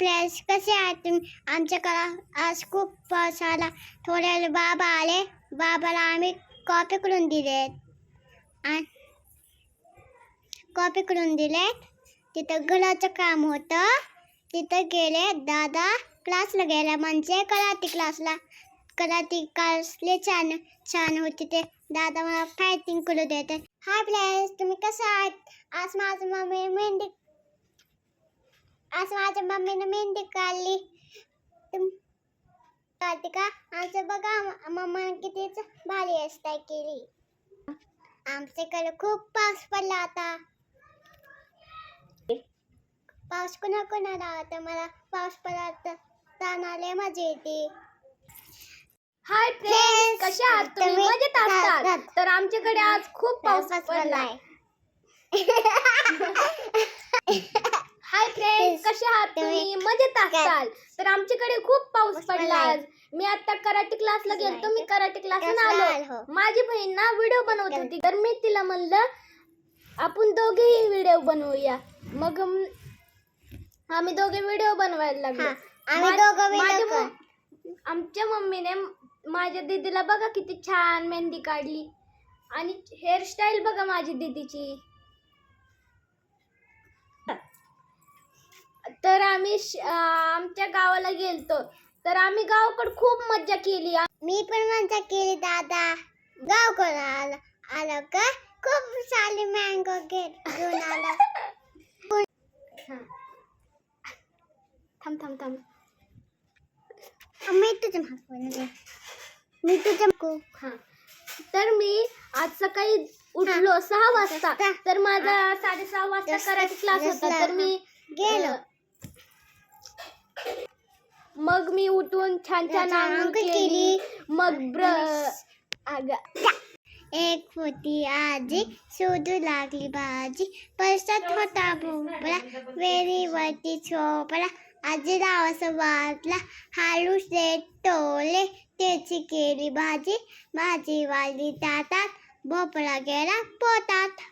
Place कसे आहात तुम्ही? आमच्याकडं आज खूप पाऊस आला थोडे बाबा आले. बाबाला आम्ही कॉपी करून दिलेत. आणि करून दिलेत. तिथं घराचं काम होतं. तिथं गेले दादा क्लासला गेला. म्हणजे कराटे क्लासला. कराटे क्लासले छान छान होते ते. दादा मला फायटिंग करू देते. हाय प्लेस तुम्ही कसं आहात? आज माझं मम्मी मेहंदी आज माझ्या मम्मीने मेहंदी काढली. तुम काढते का? आमचं बघा मम्माने कितीच भारी हेअरस्टाईल केली. आमच्याकडे खूप पाऊस पडला आता. पाऊस कुणा कुणाला होता मला पाऊस पडला तर मजा येते. हाय फ्रेंड्स कशा आहात? तुम्ही मजेत असतात. तात- तर आमच्याकडे आज खूप पाऊस पडलाय हाय फ्रेंड्स कशा आहात तुम्ही मजेत असाल तर आमच्याकडे खूप पाऊस पडला. आज. मी आता कराटे क्लासला. गेलतो मी कराटे क्लासला आलो. आलो. माझी बहीण ना व्हिडिओ बनवत होती. तर मी तिला म्हणलं आपण दोघेही व्हिडिओ बनवूया. मग आम्ही दोघे व्हिडिओ बनवायला लागलो. हा, आमच्या मम्मीने माझ्या दीदीला बघा किती छान मेहंदी काढली. आणि हेअरस्टाईल बघा माझी दीदीची तर आम्ही आमच्या गावाला गेलतो. तर आम्ही गावाकडे खूप मज्जा केली. मी पण मजा केली दादा. गाव कोण आलं आलं का? खूप सारी मँगो घेऊन आलं. थांब थांब थांब. मी तुझ्या मागं मी तुझ्या मागं. हा. तर मी आज सकाळी उठलो सहा वाजता. तर माझा साडेसहा वाजता कराटे क्लास होता. तर मी गेलो. मग मी उठून छान छान आंघोळ केली. मग ब्र अगं एक होती आजी शोधू लागली भाजी परसात होता भोपळा वेरीवरती झोपला आजीला असं वाटला हालू शेत टोले त्याची केली भाजी. भाजी वाली ताटात भोपळा गेला पोटात